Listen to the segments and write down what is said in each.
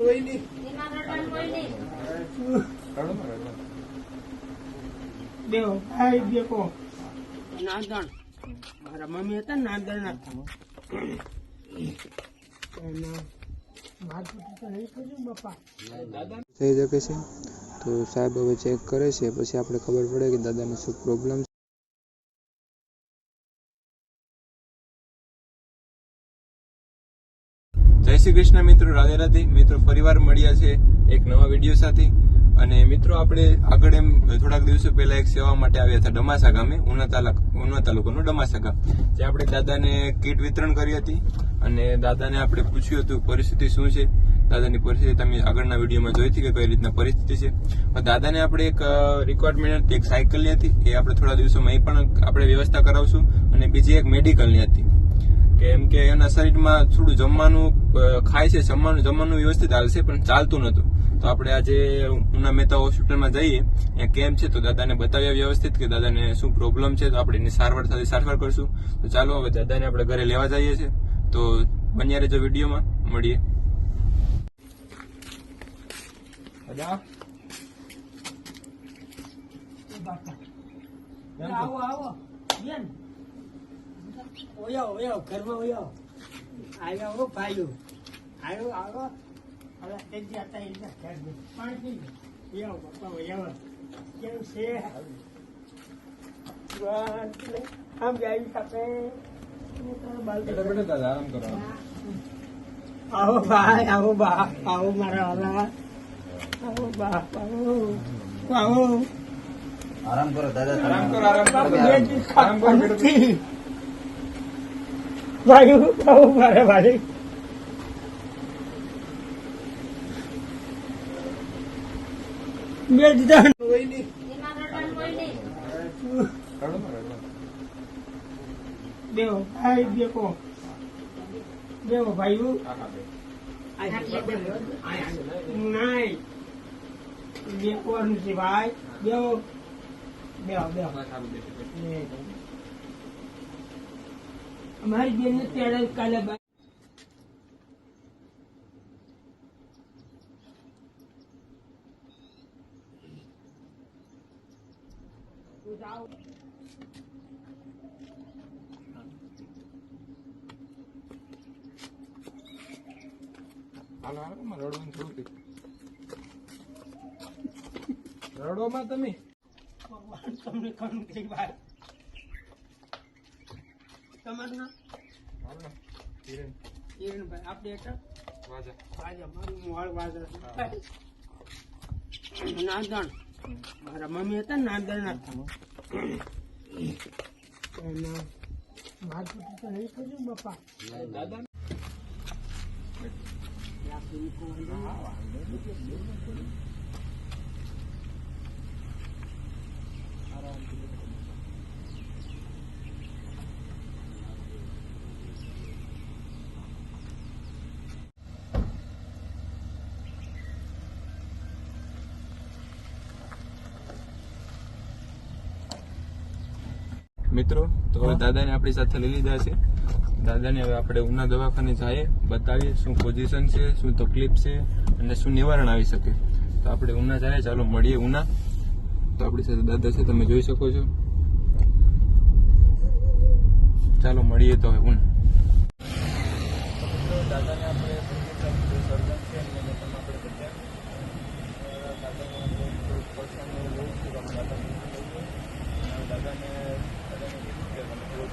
કોઈ નહીં. નાંદણ. મારા મમ્મી હતા થઈ શકે છે. તો સાહેબ હવે ચેક કરે છે. પછી આપણે ખબર પડે કે દાદાને શું પ્રોબ્લેમ જય શ્રી કૃષ્ણ મિત્રો, રાધે રાધે. મિત્રો, ફરીવાર મળ્યા છે એક નવા વીડિયો સાથે. અને મિત્રો, આપણે આગળ એમ થોડાક દિવસો પહેલા એક સેવા માટે આવ્યા હતા ડમાસા ગામે, ઉના તાલુક, ઉના તાલુકાનું ડમાસા ગામ, જે આપણે દાદાને કીટ વિતરણ કરી હતી. અને દાદાને આપણે પૂછ્યું હતું, પરિસ્થિતિ શું છે? દાદાની પરિસ્થિતિ તમે આગળના વિડીયોમાં જોઈ હતી કે કઈ રીતના પરિસ્થિતિ છે? દાદાને આપણે એક રિક્વાયરમેન્ટ એક સાયકલની હતી. એ આપણે થોડા દિવસોમાં એ પણ આપણે વ્યવસ્થા કરાવશું. અને બીજી એક મેડિકલની હતી. કેમ કે એના શરીરમાં થોડું જમવાનું ખાય છે, જમવાનું જમવાનું વ્યવસ્થિત હાલશે પણ ચાલતું નતું. તો આપણે આજે ઉના મહેતા હોસ્પિટલમાં જઈએ, ત્યાં કેમ્પ છે તો દાદાને બતાવ્યા વ્યવસ્થિત કે દાદાને શું પ્રોબ્લેમ છે તો આપણે એની સારવાર સાથે સારવાર કરશું. તો ચાલો હવે દાદાને આપણે ઘરે લેવા જઈએ છીએ. તો બન્યા રહેજો વિડીયોમાં. મળીએ. દાદા? આવો આવો. ઓયો ઓયો ઘરમાં ઓયો. આવ્યો હો ભાઈઓ. આવ્યો આવો. હવે તે જ હતા એટલે ઘરમાં પાણી પી યો બાપા ઓયો. કેવું છે? આમ જાય કરો. આવો ભાઈ આવો બા આવો મારા વાલા. આવો બા આવો. આવો. આરામ કરો દાદા આરામ કરો આરામ કરો. આરામ કરો. ખાતા બહુ મારે ભાઈ બે દીધા. દેવો ભાઈ દેખો દેવો ભાઈ. નહીં દેવો દેવો અમારી બેન ત્યારે કાલે રડવામાં તમે. ભગવાન તમને કરું કે ભાઈ તમારું નામ? હાલો હિરેન કિરણભાઈ આપણે એટલે વાજા. વાજા મારું મોડ વાજા નાંદણ. મારા મમ્મી હતા ને નાંદણ ના મારું તો નહીં કર્યું બાપા. દાદા મિત્રો તો હવે દાદાને આપણી સાથે લઈ લીધા છે. દાદાને હવે આપણે ઉના દવાખાને જઈએ બતાવીએ શું પોઝિશન છે શું તકલીફ છે અને શું નિવારણ આવી શકે. તો આપણે ઉના જઈએ ચાલો મળીએ ઉના. તો આપણી સાથે દાદા છે તમે જોઈ શકો છો. ચાલો મળીએ તો હવે ઉના. દાદાને આપણે સર્જન છે એમને તમે આપણે બતાવ્યા દાદાને આપણે થોડુંક પરેશાની એવું છે તો આપણે દાદાને દાદાને દાદાને કીધું કે તમે થોડુંક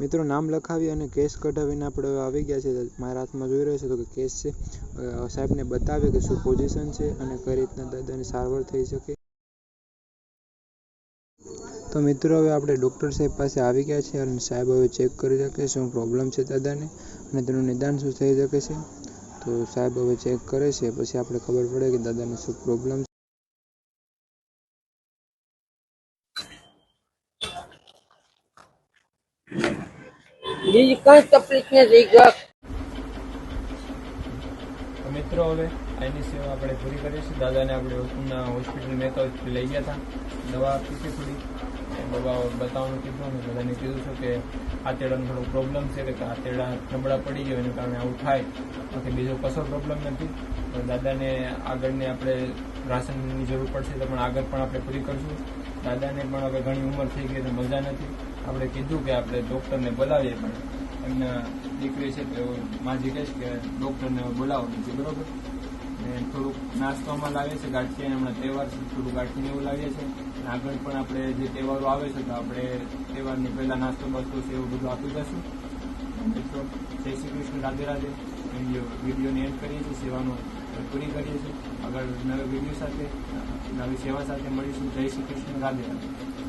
મિત્રો નામ લખાવી અને કેસ કઢાવીને આપણે આવી ગયા છે. મારા હાથમાં જોઈ રહ્યો છે તો કે કેસ છે. સાહેબને બતાવે કે શું પોઝિશન છે અને કઈ રીતના દાદાની સારવાર થઈ શકે. તો મિત્રો હવે આપણે ડૉક્ટર સાહેબ પાસે આવી ગયા છે અને સાહેબ હવે ચેક કરી શકે શું પ્રોબ્લેમ છે દાદાને અને તેનું નિદાન શું થઈ શકે છે. તો સાહેબ હવે ચેક કરે છે. પછી આપણે ખબર પડે કે દાદાને શું પ્રોબ્લેમ બીજી કઈ તકલીફ નથી તો મિત્રો હવે એની સેવા આપણે પૂરી કરીશું. દાદાને આપણે ઉના હોસ્પિટલ મહેતા લઈ ગયા હતા. દવા આપી છે થોડી બાબા બતાવવાનું કીધું અને બધાને કીધું છે કે આતેડાનો થોડો પ્રોબ્લેમ છે કે આતેડા નબળા પડી ગયો એને કારણે આવું થાય. બાકી બીજો કશો પ્રોબ્લેમ નથી. તો દાદાને આગળને આપણે રાશનની જરૂર પડશે તો પણ આગળ પણ આપણે પૂરી કરશું. દાદાને પણ હવે ઘણી ઉંમર થઈ ગઈ તો મજા નથી. આપણે કીધું કે આપણે ડૉક્ટરને બોલાવીએ પણ એમના દીકરી છે તો માજી કહીશ કે ડૉક્ટરને બોલાવો નથી બરોબર? ને થોડુંક નાસ્તામાં લાવીએ છીએ ગાંઠિયા હમણાં તહેવાર છે, થોડું ગાંઠીને એવું લાવીએ છીએ. અને આગળ પણ આપણે જે તહેવારો આવે છે, તો આપણે તહેવારની પહેલાં નાસ્તો બાસ્તો છે, એવું બધું આપી દઈશું. મિત્રો, જય શ્રી કૃષ્ણ, રાધે રાધે. વીડિયો વિડીયોને એન્ડ કરીએ છીએ, સેવાનો પૂરી કરીએ છીએ. આગળ નવા વીડિયો સાથે, નવી સેવા સાથે મળીશું. જય શ્રી કૃષ્ણ, રાધે રાધે.